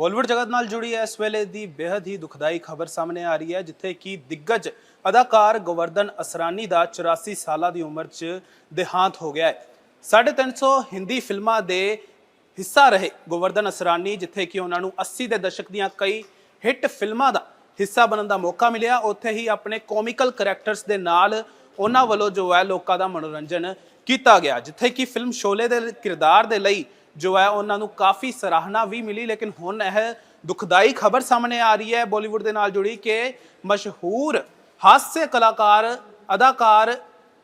ਬਾਲੀਵੁੱਡ ਜਗਤ ਨਾਲ ਜੁੜੀ ਇਸ ਵੇਲੇ ਦੀ ਬੇहद ਹੀ ਦੁਖਦਾਈ ਖਬਰ ਸਾਹਮਣੇ ਆ ਰਹੀ ਹੈ, ਜਿੱਥੇ ਕਿ ਦਿੱਗਜ ਅਦਾਕਾਰ ਗੋਵਰਧਨ ਅਸਰਾਨੀ ਦਾ 84 ਸਾਲਾਂ ਦੀ ਉਮਰ 'ਚ ਦੇਹਾਂਤ ਹੋ ਗਿਆ ਹੈ। 350 ਹਿੰਦੀ ਫਿਲਮਾਂ ਦੇ ਹਿੱਸਾ ਰਹੇ ਗੋਵਰਧਨ ਅਸਰਾਨੀ, ਜਿੱਥੇ ਕਿ ਉਹਨਾਂ ਨੂੰ 80 ਦੇ ਦਸ਼ਕ ਦੀਆਂ ਕਈ ਹਿੱਟ ਫਿਲਮਾਂ ਦਾ ਹਿੱਸਾ ਬਣਨ ਦਾ ਮੌਕਾ ਮਿਲਿਆ। ਉੱਥੇ ਹੀ ਆਪਣੇ ਕੋਮਿਕਲ ਕੈਰੈਕਟਰਸ ਦੇ ਨਾਲ ਉਹਨਾਂ ਵੱਲੋਂ ਜੋ ਹੈ ਲੋਕਾਂ ਦਾ ਮਨੋਰੰਜਨ ਕੀਤਾ ਗਿਆ, ਜਿੱਥੇ ਕਿ ਫਿਲਮ ਸ਼ੋਲੇ ਦੇ ਕਿਰਦਾਰ ਦੇ ਲਈ ਜੋ ਹੈ ਉਹਨਾਂ ਨੂੰ ਕਾਫੀ ਸਰਾਹਨਾ ਵੀ ਮਿਲੀ, ਲੇਕਿਨ ਹੁਣ ਇਹ ਦੁਖਦਾਈ ਖਬਰ ਸਾਹਮਣੇ ਆ ਰਹੀ ਹੈ ਬਾਲੀਵੁੱਡ ਦੇ ਨਾਲ ਜੁੜੀ ਕਿ ਮਸ਼ਹੂਰ ਹਾस्य ਕਲਾਕਾਰ, ਅਦਾਕਾਰ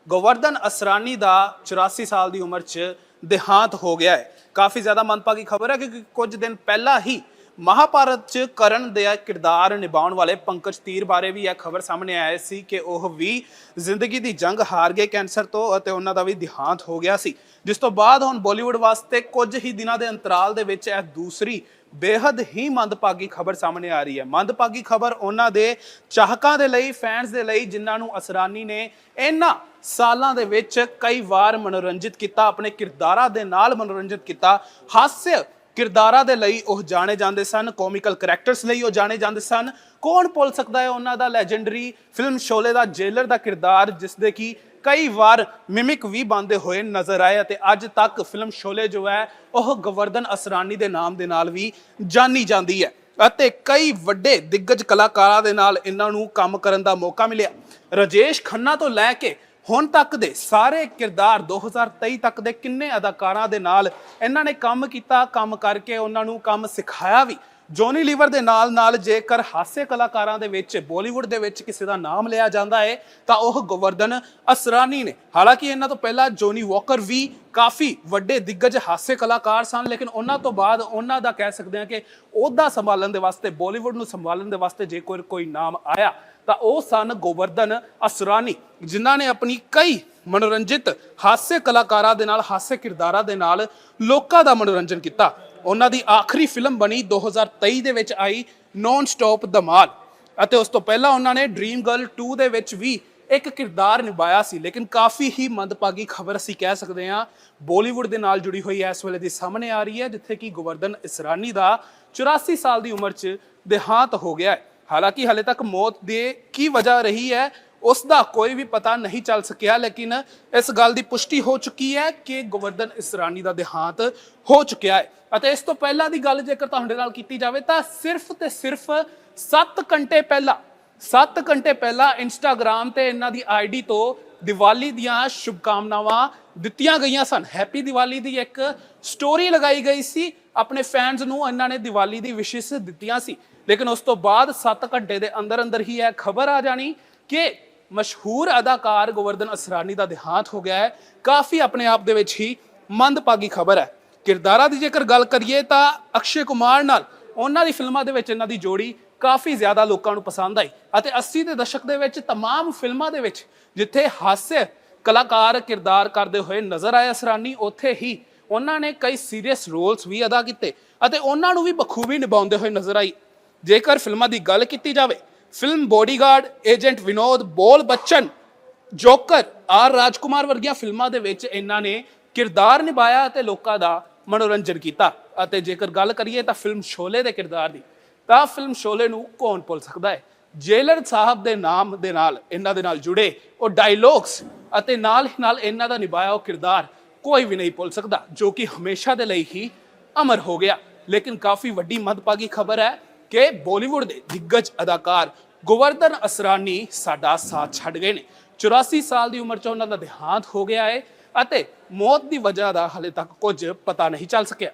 ਗੋਵਰਧਨ ਅਸਰਾਨੀ ਦਾ 84 ਸਾਲ ਦੀ ਉਮਰ 'ਚ ਦੇਹਾਂਤ ਹੋ ਗਿਆ ਹੈ। ਕਾਫੀ ਜ਼ਿਆਦਾ ਮੰਦਭਾਗੀ ਖਬਰ ਹੈ ਕਿ ਕੁਝ ਦਿਨ ਪਹਿਲਾਂ ਹੀ ਮਹਾਭਾਰਤ 'ਚ ਕਰਨ ਦੇ ਕਿਰਦਾਰ ਨਿਭਾਉਣ ਵਾਲੇ ਪੰਕਜ ਤੀਰ ਬਾਰੇ ਵੀ ਇਹ ਖਬਰ ਸਾਹਮਣੇ ਆਈ ਸੀ ਕਿ ਉਹ ਵੀ ਜ਼ਿੰਦਗੀ ਦੀ ਜੰਗ ਹਾਰ ਗਏ ਕੈਂਸਰ ਤੋਂ ਅਤੇ ਉਹਨਾਂ ਦਾ ਵੀ ਦਿਹਾਂਤ ਹੋ ਗਿਆ ਸੀ। ਜਿਸ ਤੋਂ ਬਾਅਦ ਹੁਣ ਬਾਲੀਵੁੱਡ ਵਾਸਤੇ ਕੁਝ ਹੀ ਦਿਨਾਂ ਦੇ ਅੰਤਰਾਲ ਦੇ ਵਿੱਚ ਇਹ ਦੂਸਰੀ ਬੇहद ਹੀ ਮੰਦਭਾਗੀ ਖਬਰ ਸਾਹਮਣੇ ਆ ਰਹੀ ਹੈ। ਮੰਦਭਾਗੀ ਖਬਰ ਉਹਨਾਂ ਦੇ ਚਾਹਕਾਂ ਦੇ ਲਈ, ਫੈਨਸ ਦੇ ਲਈ, ਜਿਨ੍ਹਾਂ ਨੂੰ ਅਸਰਾਨੀ ਨੇ ਇਹਨਾਂ ਸਾਲਾਂ ਦੇ ਵਿੱਚ ਕਈ ਵਾਰ ਮਨੋਰੰਜਿਤ ਕੀਤਾ, ਆਪਣੇ ਕਿਰਦਾਰਾਂ ਦੇ ਨਾਲ ਮਨੋਰੰਜਿਤ ਕੀਤਾ। ਹਾਸੇ ਕਿਰਦਾਰਾਂ ਦੇ ਲਈ ਉਹ ਜਾਣੇ ਜਾਂਦੇ ਸਨ ਕੋਮੀਕਲ ਕੈਰੈਕਟਰਸ ਲਈ ਉਹ ਜਾਣੇ ਜਾਂਦੇ ਸਨ। ਕੌਣ ਭੁੱਲ ਸਕਦਾ ਹੈ ਉਹਨਾਂ ਦਾ ਲੈਜੈਂਡਰੀ ਫਿਲਮ ਸ਼ੋਲੇ ਦਾ ਜੇਲਰ ਦਾ ਕਿਰਦਾਰ ਜਿਸ ਦੇ ਕੀ ਕਈ ਵਾਰ ਮਿਮਿਕ ਵੀ ਬੰਦੇ ਹੋਏ ਨਜ਼ਰ ਆਏ ਅਤੇ ਅੱਜ ਤੱਕ ਫਿਲਮ ਸ਼ੋਲੇ ਜੋ ਹੈ, ਉਹ ਗਵਰਧਨ ਅਸਰਾਨੀ ਦੇ ਨਾਮ ਦੇ ਨਾਲ ਵੀ ਜਾਣੀ ਜਾਂਦੀ ਹੈ ਅਤੇ ਕਈ ਵੱਡੇ ਦਿੱਗਜ ਕਲਾਕਾਰਾਂ ਦੇ ਨਾਲ ਇਹਨਾਂ ਨੂੰ ਕੰਮ ਕਰਨ ਦਾ ਮੌਕਾ ਮਿਲਿਆ। ਰਜੇਸ਼ ਖੰਨਾ ਤੋਂ ਲੈ ਕੇ ਹੁਣ ਤੱਕ ਦੇ ਸਾਰੇ ਕਿਰਦਾਰ 2023 ਤੱਕ ਦੇ ਕਿੰਨੇ ਅਦਾਕਾਰਾਂ ਦੇ ਨਾਲ ਇਹਨਾਂ ਨੇ ਕੰਮ ਕੀਤਾ, ਕੰਮ ਕਰਕੇ ਉਹਨਾਂ ਨੂੰ ਕੰਮ ਸਿਖਾਇਆ ਵੀ। ਜੋਨੀ ਲੀਵਰ ਦੇ ਨਾਲ ਨਾਲ ਜੇਕਰ ਹਾਸੇ ਕਲਾਕਾਰਾਂ ਦੇ ਵਿੱਚ ਬਾਲੀਵੁੱਡ ਦੇ ਵਿੱਚ ਕਿਸੇ ਦਾ ਨਾਮ ਲਿਆ ਜਾਂਦਾ ਹੈ ਤਾਂ ਉਹ ਗੋਵਰਧਨ ਅਸਰਾਨੀ ਨੇ। ਹਾਲਾਂਕਿ ਇਹਨਾਂ ਤੋਂ ਪਹਿਲਾਂ ਜੋਨੀ ਵਾਕਰ ਵੀ ਕਾਫੀ ਵੱਡੇ ਦਿੱਗਜ ਹਾਸੇ ਕਲਾਕਾਰ ਸਨ, ਲੇਕਿਨ ਉਹਨਾਂ ਤੋਂ ਬਾਅਦ ਉਹਨਾਂ ਦਾ ਕਹਿ ਸਕਦੇ ਹਾਂ ਕਿ ਉਹਦਾ ਸੰਭਾਲਣ ਦੇ ਵਾਸਤੇ ਬਾਲੀਵੁੱਡ ਨੂੰ ਸੰਭਾਲਣ ਦੇ ਵਾਸਤੇ ਜੇ ਕੋਈ ਕੋਈ ਨਾਮ ਆਇਆ, ਤਾਂ ਉਹ ਸਨ ਗੋਵਰਧਨ ਅਸਰਾਨੀ। ਜਿਨ੍ਹਾਂ ਨੇ ਆਪਣੀ ਕਈ ਮਨੋਰੰਜਿਤ ਹਾਸੇ ਕਲਾਕਾਰਾਂ ਦੇ ਨਾਲ, ਹਾਸੇ ਕਿਰਦਾਰਾਂ ਦੇ ਨਾਲ ਲੋਕਾਂ ਦਾ ਮਨੋਰੰਜਨ ਕੀਤਾ। ਉਹਨਾਂ ਦੀ ਆਖਰੀ ਫਿਲਮ ਬਣੀ 2023 ਦੇ ਵਿੱਚ ਆਈ ਨੌਨ ਸਟਾਪ ਧਮਾਲ ਅਤੇ ਉਸ ਤੋਂ ਪਹਿਲਾਂ ਉਹਨਾਂ ਨੇ ਡ੍ਰੀਮ ਗਰਲ 2 ਦੇ ਵਿੱਚ ਵੀ ਇੱਕ ਕਿਰਦਾਰ ਨਿਭਾਇਆ ਸੀ। ਲੇਕਿਨ ਕਾਫੀ ਹੀ ਮੰਦਭਾਗੀ ਖਬਰ ਅਸੀਂ ਕਹਿ ਸਕਦੇ ਹਾਂ ਬਾਲੀਵੁੱਡ ਦੇ ਨਾਲ ਜੁੜੀ ਹੋਈ ਇਸ ਵੇਲੇ ਦੀ ਸਾਹਮਣੇ ਆ ਰਹੀ ਹੈ, ਜਿੱਥੇ ਕਿ ਗੋਵਰਧਨ ਇਸਰਾਨੀ ਦਾ 84 ਸਾਲ ਦੀ ਉਮਰ 'ਚ ਦੇਹਾਂਤ ਹੋ ਗਿਆ ਹੈ। ਹਾਲਾਂਕਿ ਹਲੇ ਤੱਕ ਮੌਤ ਦੇ ਕੀ ਵਜ੍ਹਾ ਰਹੀ ਹੈ ਉਸ ਦਾ ਕੋਈ ਵੀ ਪਤਾ ਨਹੀਂ ਚੱਲ ਸਕਿਆ, ਲੇਕਿਨ ਇਸ ਗੱਲ ਦੀ ਪੁਸ਼ਟੀ ਹੋ ਚੁੱਕੀ ਹੈ ਕਿ ਗੋਵਰਧਨ ਇਸਰਾਨੀ ਦਾ ਦੇਹਾਂਤ ਹੋ ਚੁੱਕਿਆ ਹੈ। ਅਤੇ ਇਸ ਤੋਂ ਪਹਿਲਾਂ ਦੀ ਗੱਲ ਜੇਕਰ ਤੁਹਾਡੇ ਨਾਲ ਕੀਤੀ ਜਾਵੇ, ਤਾਂ ਸਿਰਫ ਤੇ ਸਿਰਫ 7 ਘੰਟੇ ਪਹਿਲਾਂ 7 ਘੰਟੇ ਪਹਿਲਾਂ ਇੰਸਟਾਗ੍ਰam ਤੇ ਇਹਨਾਂ ਦੀ ਆਈਡੀ ਤੋਂ ਦੀਵਾਲੀ ਦੀਆਂ ਸ਼ੁਭਕਾਮਨਾਵਾਂ ਦਿੱਤੀਆਂ ਗਈਆਂ ਸਨ। ਹੈਪੀ ਦੀਵਾਲੀ ਦੀ ਇੱਕ ਸਟੋਰੀ ਲਗਾਈ ਗਈ ਸੀ। ਆਪਣੇ ਫੈਨਸ ਨੂੰ ਇਹਨਾਂ ਨੇ ਦੀਵਾਲੀ ਦੀ ਵਿਸ਼ੇਸ ਦਿੱਤੀਆਂ ਸੀ। ਲੇਕਿਨ ਉਸ ਤੋਂ ਬਾਅਦ 7 ਘੰਟੇ ਦੇ ਅੰਦਰ ਅੰਦਰ ਹੀ ਇਹ ਖਬਰ ਆ ਜਾਣੀ ਕਿ ਮਸ਼ਹੂਰ ਅਦਾਕਾਰ ਗੋਵਰਧਨ ਅਸਰਾਨੀ ਦਾ ਦੇਹਾਂਤ ਹੋ ਗਿਆ ਹੈ। ਕਾਫੀ ਆਪਣੇ ਆਪ ਦੇ ਵਿੱਚ ਹੀ ਮੰਦਭਾਗੀ ਖਬਰ ਹੈ। ਕਿਰਦਾਰਾਂ ਦੀ ਜੇਕਰ ਗੱਲ ਕਰੀਏ ਤਾਂ ਅਕਸ਼ੇ ਕੁਮਾਰ ਨਾਲ ਉਹਨਾਂ ਦੀ ਫਿਲਮਾਂ ਦੇ ਵਿੱਚ ਇਹਨਾਂ ਦੀ ਜੋੜੀ ਕਾਫੀ ਜ਼ਿਆਦਾ ਲੋਕਾਂ ਨੂੰ ਪਸੰਦ ਆਈ ਅਤੇ 80 ਦੇ ਦਸ਼ਕ ਦੇ ਵਿੱਚ तमाम ਫਿਲਮਾਂ ਦੇ ਵਿੱਚ ਜਿੱਥੇ ਹਾਸੇ ਕਲਾਕਾਰ ਕਿਰਦਾਰ ਕਰਦੇ ਹੋਏ ਨਜ਼ਰ ਆਏ ਅਸਰਾਨੀ, ਉੱਥੇ ਹੀ ਉਹਨਾਂ ਨੇ ਕਈ ਸੀਰੀਅਸ ਰੋਲਸ ਵੀ ਅਦਾ ਕੀਤੇ ਅਤੇ ਉਹਨਾਂ ਨੂੰ ਵੀ ਬਖੂਬੀ ਨਿਭਾਉਂਦੇ ਹੋਏ ਨਜ਼ਰ ਆਈ। ਜੇਕਰ ਫਿਲਮਾਂ ਦੀ ਗੱਲ ਕੀਤੀ ਜਾਵੇ ਫਿਲਮ ਬੋਡੀਗਾਰਡ ਏਜੰਟ ਵਿਨੋਦ ਬੋਲ ਬੱਚਨ ਜੋਕਰ ਆਰ ਰਾਜਕੁਮਾਰ ਵਰਗੀਆਂ ਫਿਲਮਾਂ ਦੇ ਵਿੱਚ ਇਹਨਾਂ ਨੇ ਕਿਰਦਾਰ ਨਿਭਾਇਆ ਅਤੇ ਲੋਕਾਂ ਦਾ ਮਨੋਰੰਜਨ ਕੀਤਾ। ਅਤੇ ਜੇਕਰ ਗੱਲ ਕਰੀਏ ਤਾਂ ਫਿਲਮ ਸ਼ੋਲੇ ਦੇ ਕਿਰਦਾਰ ਦੀ, ਤਾਂ ਫਿਲਮ ਸ਼ੋਲੇ ਨੂੰ ਕੌਣ ਭੁੱਲ ਸਕਦਾ ਹੈ? ਜੇਲਰ ਸਾਹਿਬ ਦੇ ਨਾਮ ਦੇ ਨਾਲ, ਇਹਨਾਂ ਦੇ ਨਾਲ ਜੁੜੇ ਉਹ ਡਾਇਲੌਗਸ ਅਤੇ ਨਾਲ ਹੀ ਨਾਲ ਇਹਨਾਂ ਦਾ ਨਿਭਾਇਆ ਉਹ ਕਿਰਦਾਰ ਕੋਈ ਵੀ ਨਹੀਂ ਭੁੱਲ ਸਕਦਾ, ਜੋ ਕਿ ਹਮੇਸ਼ਾ ਦੇ ਲਈ ਹੀ ਅਮਰ ਹੋ ਗਿਆ। ਲੇਕਿਨ ਕਾਫੀ ਵੱਡੀ ਮੰਦਭਾਗੀ ਖਬਰ ਹੈ ਕਿ ਬਾਲੀਵੁੱਡ ਦੇ ਦਿੱਗਜ ਅਦਾਕਾਰ ਗੋਵਰਧਨ ਅਸਰਾਨੀ ਸਾਡਾ ਸਾਥ ਛੱਡ ਗਏ ਨੇ। 84 ਸਾਲ ਦੀ ਉਮਰ 'ਚ ਉਹਨਾਂ ਦਾ ਦੇਹਾਂਤ ਹੋ ਗਿਆ ਹੈ ਅਤੇ ਮੌਤ ਦੀ ਵਜ੍ਹਾ ਦਾ ਹਲੇ ਤੱਕ ਕੁਝ ਪਤਾ ਨਹੀਂ ਚੱਲ ਸਕਿਆ।